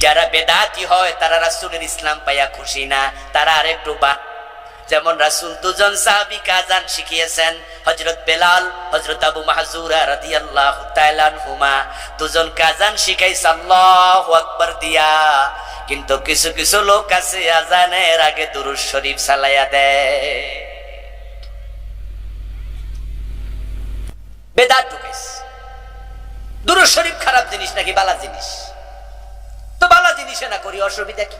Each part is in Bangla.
যারা বেদাতি হয়, তারা রাসুলের ইসলাম পাইয়া খুশি না। তারা আরেকটু বা যেমন রাসূল দুজন সাহাবী কাজান শিখিয়েছেন, হযরত বেলাল হজরত আবু মাহজুরা রাদিয়াল্লাহু তাআলা আনহুমা। দুজন কাজান শিখাইছে, আল্লাহু আকবার দিয়া। কিন্তু কিছু কিছু লোক আছে, আজানের আগে দুরুদ শরীফ চালাইয়া দেয়। বেদাত ঢুকাইছে। দুরুদ শরীফ খারাপ জিনিস নাকি বালা জিনিস? বালা না করি, অসুবিধা কি?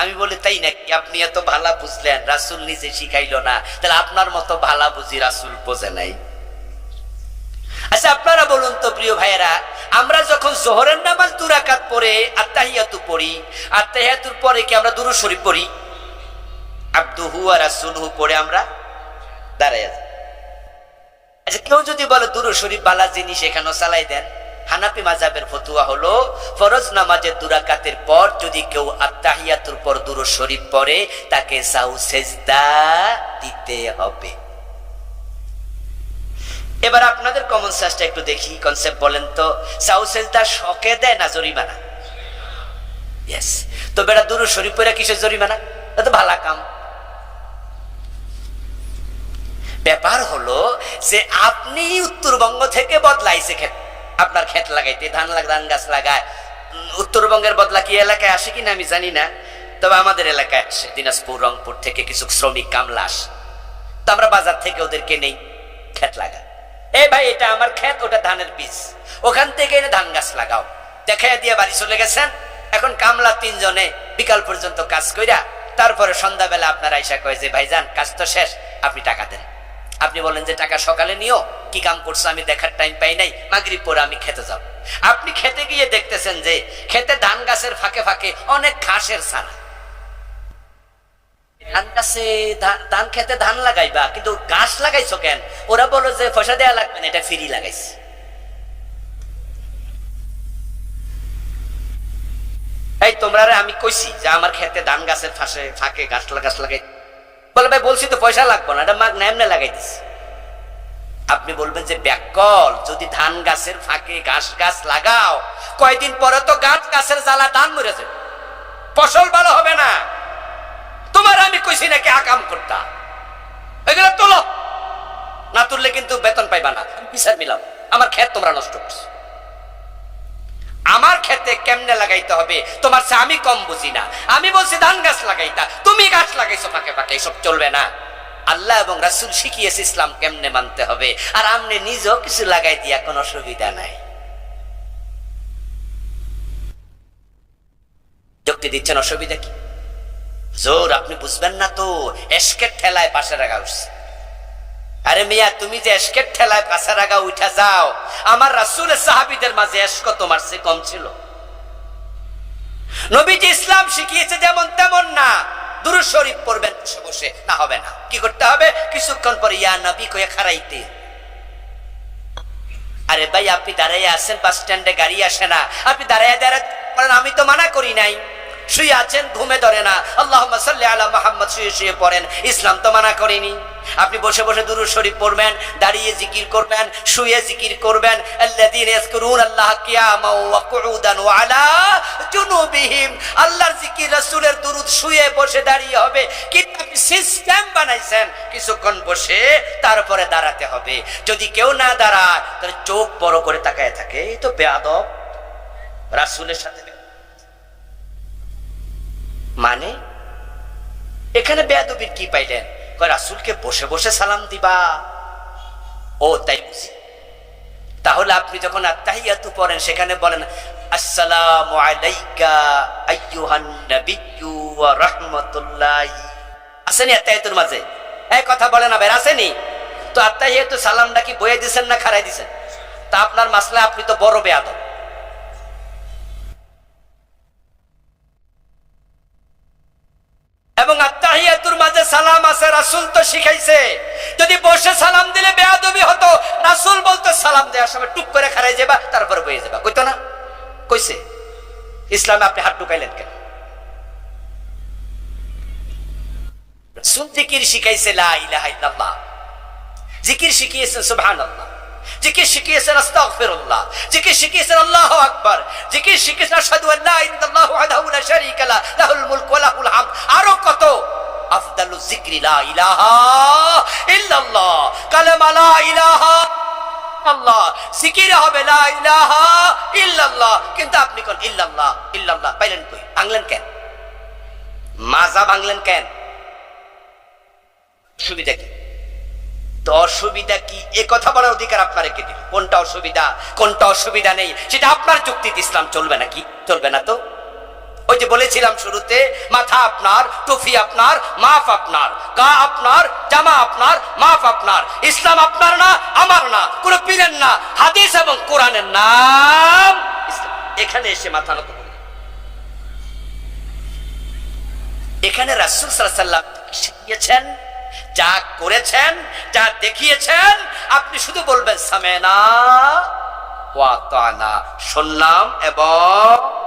আমি বলি, তাই নাকি? আপনি এত ভালা বুঝলেন, রাসুল নিজে শিখাইলো না। তাহলে আপনার মতো ভালা বুঝি রাসুল বোঝে নাই। আচ্ছা আপনারা বলুন তো, প্রিয় ভাইয়েরা, আমরা যখন জোহরের নামাজ দুরাকাত পড়ে আত্মাহিয়াতু পড়ি আত্মাহিয়াতুর পরে কি আমরা দুরু শরীফ পড়ি? আব্দুহু আর রাসুলহু পড়ে আমরা দাঁড়াই আছি আচ্ছা কেউ যদি বলে, দুরু শরীফ বালা জিনিস এখানেও চালাই দেন। হানাপি মাজাবের ফতুয়া হলো, ফরজ নামাজের দুরাকাতের পর যদি কেউ আত্মাহিয়াতুর পর দুরু শরীফ পড়ে, তাকে সাউ সেজদা দিতে হবে। এবার আপনাদের কমন সেন্সটা একটু দেখি কনসেপ্ট বলেন তো, সাউ সেজদা শখে দেয় না জরিমানা? ইয়েস তো বেটা দুরু শরীফ পড়ে কিসের জরিমানা? এটা তো ভালা কাম। ব্যাপার হলো যে আপনি উত্তরবঙ্গ থেকে বদলাইছে ক্ষেত আপনার ক্ষেত লাগাইতে, ধান ধান গাছ লাগায়। উত্তরবঙ্গের বদলা কি এলাকায় আসে কিনা আমি জানি না, তবে আমাদের এলাকায় আসে। দিনাজপুর, রংপুর থেকে কিছু শ্রমিক কামলা আসে। তো আমরা বাজার থেকে ওদেরকে নেই, ক্ষেত লাগা এই ভাই, এটা আমার ক্ষেত, ওটা ধানের বীজ। ওখান থেকে এনে ধান গাছ লাগাও। দেখাইয়া দিয়ে বাড়ি চলে গেছেন। এখন কামলা তিনজনে বিকাল পর্যন্ত কাজ কইরা, তারপরে সন্ধ্যাবেলা আপনার আইসা কয় যে, ভাইজান, কাজ তো শেষ, আপনি টাকা দেন। আপনি বলেন যে, টাকা সকালে নিও কি কাম করছ? আমি দেখার টাইম পাই নাই। মাগরিব পরে আমি খেতে যাব। আপনি খেতে গিয়ে দেখতেছেন যে, খেতে ধান গাছের ফাঁকে ফাঁকে অনেক ঘাসের ছানা ধান গাছে ধান খেতে ধান লাগাইবা, কিন্তু ঘাস লাগাইছো কেন? ওরা বলো যে দেওয়া লাগবে না, এটা লাগাইছি। এই, তোমরা আমি কইছি যে, আমার খেতে ধান গাছের ফাঁসে, ফাঁকে গাছ গাছ লাগাই বলে, ভাই, বলছি তো পয়সা লাগবো না, এটা মাগ নামনে লাগাই দিছি। আপনি বলবেন যে ব্যাকল যদি ধান গাছের ফাঁকে ঘাস গাছ লাগাও, কয়দিন পরে তো গাছ গাছের জ্বালা ধান মরে যাবে। ফসল ভালো হবে না। তোমার আমি কইছি নাকি আকাম করতা। এগুলো তোলো। না তুললে কিন্তু বেতন পাইবা না। বিচার মিলাম আমার ক্ষেত তোমরা নষ্ট করছ। আমার ক্ষেতে কেমনে লাগাইতে হবে? তোমার চেয়ে আমি কম বুঝি না। আমি বলছি ধান গাছ লাগাইতা। তুমি গাছ লাগাইছো ফাঁকে ফাঁকে, এসব চলবে না। আল্লাহ এবং রাসুল শিখিয়েছে ইসলাম কেমনে মানতে হবে। আর আমনে নিজেও কিছু লাগাই দিয়া কোনো অসুবিধা নাই। যুক্তি দিচ্ছেন, অসুবিধা কি? জোর, আপনি বুঝবেন না তো এসকের ঠেলায় পাশে রাখা উঠছে। আরে মিয়া, তুমি যে এসকের ঠেলায় পাশে রাখা উঠা যাও, আমার রাসুলের সাহাবিদের মাঝে এসক তোমার সে কম ছিল। নবীজি ইসলাম শিখিয়েছে যেমন তেমন না। দুরু শরীফ পড়বেন, বসে বসে, না হবে না। কি করতে হবে? কিছুক্ষণ পরে, ইয়া নবী কয়ে খারাইতে আরে ভাই, আপনি দাঁড়াইয়া আছেন, বাস স্ট্যান্ডে গাড়ি আসে না। আপনি দাঁড়াইয়া দাঁড়ায় আমি তো মানা করি নাই। শুয়ে আছেন, ঘুমে ধরে না। আল্লাহ সাল্লি আলা মোহাম্মদ, শুয়ে শুয়ে পড়েন। ইসলাম তো মানা করেনি। আপনি বসে বসে দুরুদ শরীফ পড়বেন, দাঁড়িয়ে জিকির করবেন, শুয়ে জিকির করবেন আল্লাহর জিকির রাসূলের দুরুদ শুয়ে বসে দাঁড়িয়ে হবে, কিন্তু আপনি সিস্টেম বানাইছেন, কিছুক্ষণ বসে তারপরে দাঁড়াতে হবে। যদি কেউ না দাঁড়ায়, তাহলে চোখ বড় করে তাকায় থাকে, এই তো বেয়াদব। রাসূলের সাথে মানে? এখানে বেয়াদবির কি পাইলেন? রাসূলকে বসে বসে সালাম দিবা। ও, তাই বুঝি? তাহলে আপনি যখন আত্মাহিয়াতু পড়েন, সেখানে বলেন, আসসালামু আলাইকা আইয়ুহান নাবিয়্যু ওয়া রাহমাতুল্লাহি। আসেনি আত্মাহিয়াতুর মাঝে? এই কথা বলে না, বের আসেনি? তো আত্মাহিয়াতু সালামটা কি বয়ে দিছেন না খারাই দিছেন? তা আপনার মাসলা আপনি তো বড় বেয়াদব এবং আত্মাহিয়াতুর মাঝে সালাম আছে রাসূল তো শিখাইছে, যদি বসে সালাম দিলে বেয়াদবি হতো, রাসূল বলতো, সালাম দেওয়ার সময় টুক করে খারাই যাবা, তারপর বয়ে যাবা। কইতো না, কইছে, ইসলামে আপনি হাত ঢুকাইলেন কেন? জিকির শিখাইছে জিকির শিখিয়েছেন জিকির শিখিয়েছেন, আস্তাগফিরুল্লাহ। জিকির শিখিয়েছেন, আল্লাহু আকবার। জিকির শিখেছেন আশহাদু আল্লা ইল্লাল্লাহু ওয়াহদাহু লা শারীকা আরও কত আফদালু যিকরি লা ইলাহা ইল্লাল্লাহ। কালেমা লা ইলাহা আল্লাহ। জিকির হবে লা ইলাহা ইল্লাল্লাহ। কিন্তু আপনি কোন ইল্লাল্লাহ? ইল্লাল্লাহ পাইলেন কই? বাংলেন কেন? মাজা বাংলেন কেন? সুবিধা কি? তো অসুবিধা কি? এ কথা বলার অধিকার আপনার কে দিল? কোনটা অসুবিধা? কোনটা অসুবিধা নেই? সেটা আপনার যুক্তিতে ইসলাম চলবে নাকি? চলবে না তো? ওই যে বলেছিলাম শুরুতে, মাথা আপনার, টুফি আপনার, মাফ আপনার, গা আপনার, জামা আপনার, মাফ আপনার, ইসলাম আপনার না, আমার না, কোন পীরের না, হাদিস এবং কোরআনের নাম এখানে এসে মাথা নত এখানে রাসুল সাল্লাম শিখিয়েছেন যা করেছেন, যা দেখিয়েছেন, আপনি শুধু বলবেন, সামেনা শুনলাম এবং।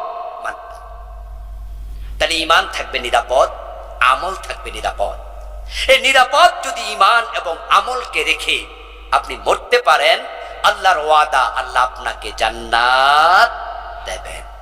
তাহলে ইমান থাকবে নিরাপদ, আমল থাকবে নিরাপদ। এই নিরাপদ যদি ইমান এবং আমলকে রেখে আপনি মরতে পারেন, আল্লাহর ওয়াদা আল্লাহ আপনাকে জান্নাত দেবেন।